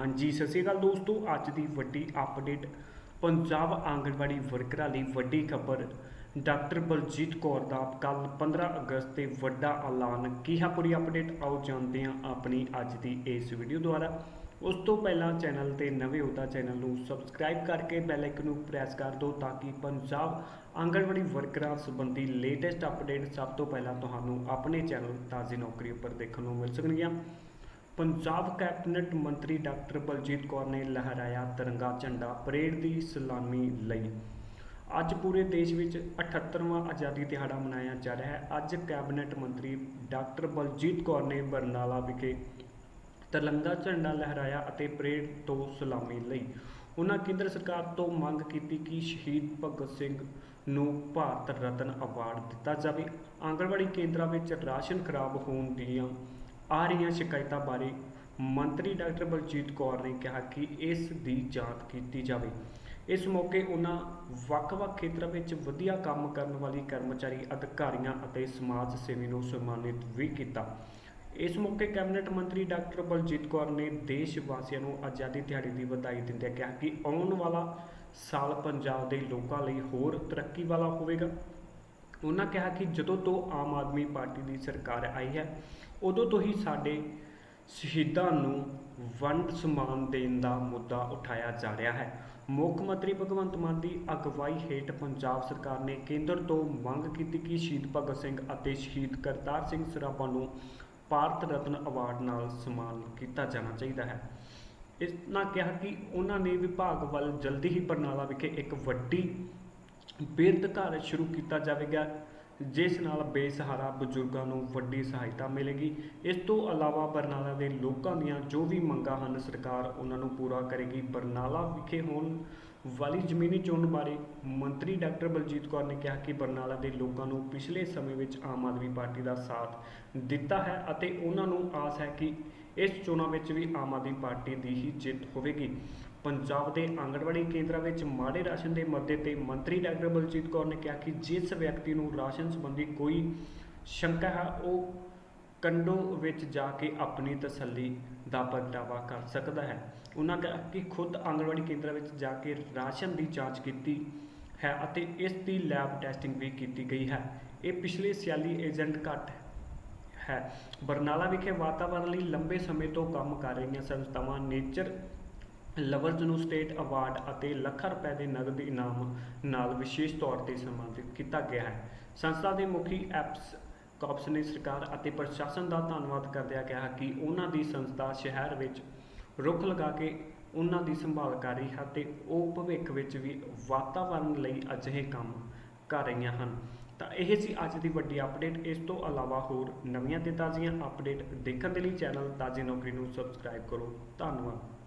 ਹਾਂਜੀ, ਸਤਿ ਸ਼੍ਰੀ ਅਕਾਲ ਦੋਸਤੋ। ਅੱਜ ਦੀ ਵੱਡੀ ਅਪਡੇਟ ਪੰਜਾਬ ਆਂਗਣਵਾੜੀ ਵਰਕਰਾਂ ਲਈ ਵੱਡੀ ਖਬਰ। ਡਾਕਟਰ ਬਲਜੀਤ ਕੌਰ ਦਾ ਕੱਲ 15 ਅਗਸਤ ਤੇ ਵੱਡਾ ਐਲਾਨ। ਕੀ ਹੈ ਪੂਰੀ ਅਪਡੇਟ ਆਓ ਜਾਣਦੇ ਹਾਂ ਆਪਣੀ ਅੱਜ ਦੀ ਇਸ ਵੀਡੀਓ ਦੁਆਰਾ। ਉਸ ਤੋਂ ਪਹਿਲਾਂ ਚੈਨਲ ਤੇ ਨਵੇਂ ਹੋ ਤਾਂ ਚੈਨਲ ਨੂੰ ਸਬਸਕ੍ਰਾਈਬ ਕਰਕੇ ਬੈਲ ਆਈਕਨ ਨੂੰ ਪ੍ਰੈਸ ਕਰ ਦਿਓ ਤਾਂ ਕਿ ਪੰਜਾਬ ਆਂਗਣਵਾੜੀ ਵਰਕਰਾਂ ਸੰਬੰਧੀ ਲੇਟੈਸਟ ਅਪਡੇਟ ਸਭ ਤੋਂ ਪਹਿਲਾਂ ਤੁਹਾਨੂੰ ਆਪਣੇ ਚੈਨਲ ਤਾਜ਼ੀ ਨੌਕਰੀ ਉੱਪਰ ਦੇਖਣ ਨੂੰ ਮਿਲ ਸਕਣਗੀਆਂ। ਪੰਜਾਬ ਕੈਬਨਿਟ ਮੰਤਰੀ ਡਾਕਟਰ ਬਲਜੀਤ ਕੌਰ ਨੇ ਲਹਿਰਾਇਆ ਤਿਰੰਗਾ ਝੰਡਾ ਪਰੇਡ ਦੀ ਸਲਾਮੀ ਲਈ। ਅੱਜ ਪੂਰੇ ਦੇਸ਼ ਵਿੱਚ 78ਵਾਂ ਆਜ਼ਾਦੀ ਦਿਹਾੜਾ ਮਨਾਇਆ ਜਾ ਰਿਹਾ ਹੈ। ਅੱਜ ਕੈਬਨਿਟ ਮੰਤਰੀ ਡਾਕਟਰ ਬਲਜੀਤ ਕੌਰ ਨੇ ਬਰਨਾਲਾ ਵਿਖੇ ਤਿਰੰਗਾ ਝੰਡਾ ਲਹਿਰਾਇਆ ਅਤੇ ਪਰੇਡ ਤੋਂ ਸਲਾਮੀ ਲਈ। ਉਹਨਾਂ ਕੇਂਦਰ ਸਰਕਾਰ ਤੋਂ ਮੰਗ ਕੀਤੀ ਕਿ ਸ਼ਹੀਦ ਭਗਤ ਸਿੰਘ ਨੂੰ ਭਾਰਤ ਰਤਨ ਅਵਾਰਡ ਦਿੱਤਾ ਜਾਵੇ। ਆਂਗਣਵਾੜੀ ਕੇਂਦਰਾਂ ਵਿੱਚ ਰਾਸ਼ਨ ਖਰਾਬ ਹੋਣ ਦੀਆਂ ਆ ਰਹੀਆਂ ਸ਼ਿਕਾਇਤਾਂ ਬਾਰੇ ਮੰਤਰੀ ਡਾਕਟਰ ਬਲਜੀਤ ਕੌਰ ਨੇ ਕਿਹਾ ਕਿ ਇਸ ਦੀ ਜਾਂਚ ਕੀਤੀ ਜਾਵੇ। ਇਸ ਮੌਕੇ ਉਹਨਾਂ ਵੱਖ-ਵੱਖ ਖੇਤਰਾਂ ਵਿੱਚ ਵਧੀਆ ਕੰਮ ਕਰਨ ਵਾਲੀ ਕਰਮਚਾਰੀ, ਅਧਿਕਾਰੀਆਂ ਅਤੇ ਸਮਾਜ ਸੇਵੀ ਨੂੰ ਸਨਮਾਨਿਤ ਵੀ ਕੀਤਾ। ਇਸ ਮੌਕੇ ਕੈਬਨਿਟ ਮੰਤਰੀ ਡਾਕਟਰ ਬਲਜੀਤ ਕੌਰ ਨੇ ਦੇਸ਼ ਵਾਸੀਆਂ ਨੂੰ ਆਜ਼ਾਦੀ ਦਿਹਾੜੀ ਦੀ ਵਧਾਈ ਦਿੰਦਿਆਂ ਕਿਹਾ ਕਿ ਆਉਣ ਵਾਲਾ ਸਾਲ ਪੰਜਾਬ ਦੇ ਲੋਕਾਂ ਲਈ ਹੋਰ ਤਰੱਕੀ ਵਾਲਾ ਹੋਵੇਗਾ। ਉਹਨਾਂ ਕਿਹਾ ਕਿ ਜਦੋਂ ਤੋਂ ਆਮ ਆਦਮੀ ਪਾਰਟੀ ਦੀ ਸਰਕਾਰ ਆਈ ਹੈ, ਉਦੋਂ ਤੋਂ ਹੀ ਸਾਡੇ ਸ਼ਹੀਦਾਂ ਨੂੰ ਵੰਡ ਸਮਾਨ ਦੇਣ ਦਾ ਮੁੱਦਾ ਉਠਾਇਆ ਜਾ ਰਿਹਾ ਹੈ। ਮੁੱਖ ਮੰਤਰੀ ਭਗਵੰਤ ਮਾਨ ਦੀ ਅਗਵਾਈ ਹੇਠ ਪੰਜਾਬ ਸਰਕਾਰ ਨੇ ਕੇਂਦਰ ਤੋਂ ਮੰਗ ਕੀਤੀ ਕਿ ਸ਼ਹੀਦ ਭਗਤ ਸਿੰਘ ਅਤੇ ਸ਼ਹੀਦ ਕਰਤਾਰ ਸਿੰਘ ਸਰਾਭਾ ਨੂੰ ਭਾਰਤ ਰਤਨ ਅਵਾਰਡ ਨਾਲ ਸਨਮਾਨ ਕੀਤਾ ਜਾਣਾ ਚਾਹੀਦਾ ਹੈ। ਇਸ ਨਾਲ ਕਿਹਾ ਕਿ ਉਹਨਾਂ ਨੇ ਵਿਭਾਗ ਵੱਲ ਜਲਦੀ ਹੀ ਬਰਨਾਲਾ ਵਿਖੇ ਇੱਕ ਵੱਡੀ ਬਿਰਧ ਘਰ ਸ਼ੁਰੂ ਕੀਤਾ ਜਾਵੇਗਾ, ਜਿਸ ਨਾਲ ਬੇਸਹਾਰਾ ਬਜ਼ੁਰਗਾਂ ਨੂੰ ਵੱਡੀ ਸਹਾਇਤਾ ਮਿਲੇਗੀ। ਇਸ ਤੋਂ ਇਲਾਵਾ ਬਰਨਾਲਾ ਦੇ ਲੋਕਾਂ ਦੀਆਂ ਜੋ ਵੀ ਮੰਗਾਂ ਹਨ, ਸਰਕਾਰ ਉਹਨਾਂ ਨੂੰ ਪੂਰਾ ਕਰੇਗੀ। ਬਰਨਾਲਾ ਵਿਖੇ ਹੋਣ ਵਾਲੀ ਜ਼ਮੀਨੀ ਚੋਣ ਬਾਰੇ ਮੰਤਰੀ ਡਾਕਟਰ ਬਲਜੀਤ ਕੌਰ ਨੇ ਕਿਹਾ ਕਿ ਬਰਨਾਲਾ ਦੇ ਲੋਕਾਂ ਨੂੰ ਪਿਛਲੇ ਸਮੇਂ ਵਿੱਚ ਆਮ ਆਦਮੀ ਪਾਰਟੀ ਦਾ ਸਾਥ ਦਿੱਤਾ ਹੈ ਅਤੇ ਉਹਨਾਂ ਨੂੰ ਆਸ ਹੈ ਕਿ ਇਸ ਚੋਣਾਂ ਵਿੱਚ ਵੀ ਆਮ ਆਦਮੀ ਪਾਰਟੀ ਦੀ ਹੀ ਜਿੱਤ ਹੋਵੇਗੀ। ਪੰਜਾਬ ਦੇ ਆਂਗਣਵਾੜੀ ਕੇਂਦਰਾਂ ਵਿੱਚ ਮਾੜੇ ਰਾਸ਼ਨ ਦੇ ਮੁੱਦੇ ਤੇ ਮੰਤਰੀ ਡਾਕਟਰ ਬਲਜੀਤ ਕੌਰ ਨੇ ਕਿਹਾ ਕਿ ਜਿਸ ਵਿਅਕਤੀ ਨੂੰ ਰਾਸ਼ਨ ਸੰਬੰਧੀ ਕੋਈ ਸ਼ੰਕਾ ਹੈ, ਉਹ ਕੰਡੋ ਵਿੱਚ ਜਾ ਕੇ ਆਪਣੀ ਤਸੱਲੀ ਦਾ ਪ੍ਰਗਟਾਵਾ ਕਰ ਸਕਦਾ ਹੈ। ਉਹਨਾਂ ਕਿਹਾ ਕਿ ਖੁਦ ਆਂਗਣਵਾੜੀ ਕੇਂਦਰਾਂ ਵਿੱਚ ਜਾ ਕੇ ਰਾਸ਼ਨ ਦੀ ਜਾਂਚ ਕੀਤੀ ਹੈ ਅਤੇ ਇਸ ਦੀ ਲੈਬ ਟੈਸਟਿੰਗ ਵੀ ਕੀਤੀ ਗਈ ਹੈ। ਇਹ ਪਿਛਲੇ ਸਿਆਲੀ ਏਜੰਟ ਘੱਟ ਹੈ। ਬਰਨਾਲਾ ਵਿਖੇ ਵਾਤਾਵਰਣ ਲਈ ਲੰਬੇ ਸਮੇਂ ਤੋਂ ਕੰਮ ਕਰ ਰਹੀਆਂ ਸੰਸਥਾਵਾਂ ਨੇਚਰ ਲਵਰਜ਼ ਨੂੰ ਸਟੇਟ ਅਵਾਰਡ ਅਤੇ ਲੱਖਾਂ ਰੁਪਏ ਦੇ ਨਗਦ ਇਨਾਮ ਨਾਲ ਵਿਸ਼ੇਸ਼ ਤੌਰ ਤੇ ਸਨਮਾਨਿਤ ਕੀਤਾ ਗਿਆ ਹੈ। ਸੰਸਥਾ ਦੇ ਮੁਖੀ ਐਪਸ ਕਾਪਸ ਨੇ ਸਰਕਾਰ ਅਤੇ ਪ੍ਰਸ਼ਾਸਨ ਦਾ ਧੰਨਵਾਦ ਕਰਦਿਆਂ ਕਿਹਾ ਕਿ ਉਹਨਾਂ ਦੀ ਸੰਸਥਾ ਸ਼ਹਿਰ ਵਿੱਚ ਰੁੱਖ ਲਗਾ ਕੇ ਉਹਨਾਂ ਦੀ ਸੰਭਾਲ ਕਰ ਰਹੀ ਹੈ ਤੇ ਉਹ ਭਵਿੱਖ ਵਿੱਚ ਵੀ ਵਾਤਾਵਰਣ ਲਈ ਅਜਿਹੇ ਕੰਮ ਕਰ ਰਹੀਆਂ ਹਨ। ਤਾਂ ਇਹ ਸੀ ਅੱਜ ਦੀ ਵੱਡੀ ਅਪਡੇਟ। ਇਸ ਤੋਂ ਇਲਾਵਾ ਹੋਰ ਨਵੀਆਂ ਤੇ ਤਾਜ਼ੀਆਂ ਅਪਡੇਟ ਦੇਖਣ ਦੇ ਲਈ ਚੈਨਲ ਤਾਜ਼ੀ ਨੌਕਰੀ ਨੂੰ ਸਬਸਕ੍ਰਾਈਬ ਕਰੋ। ਧੰਨਵਾਦ।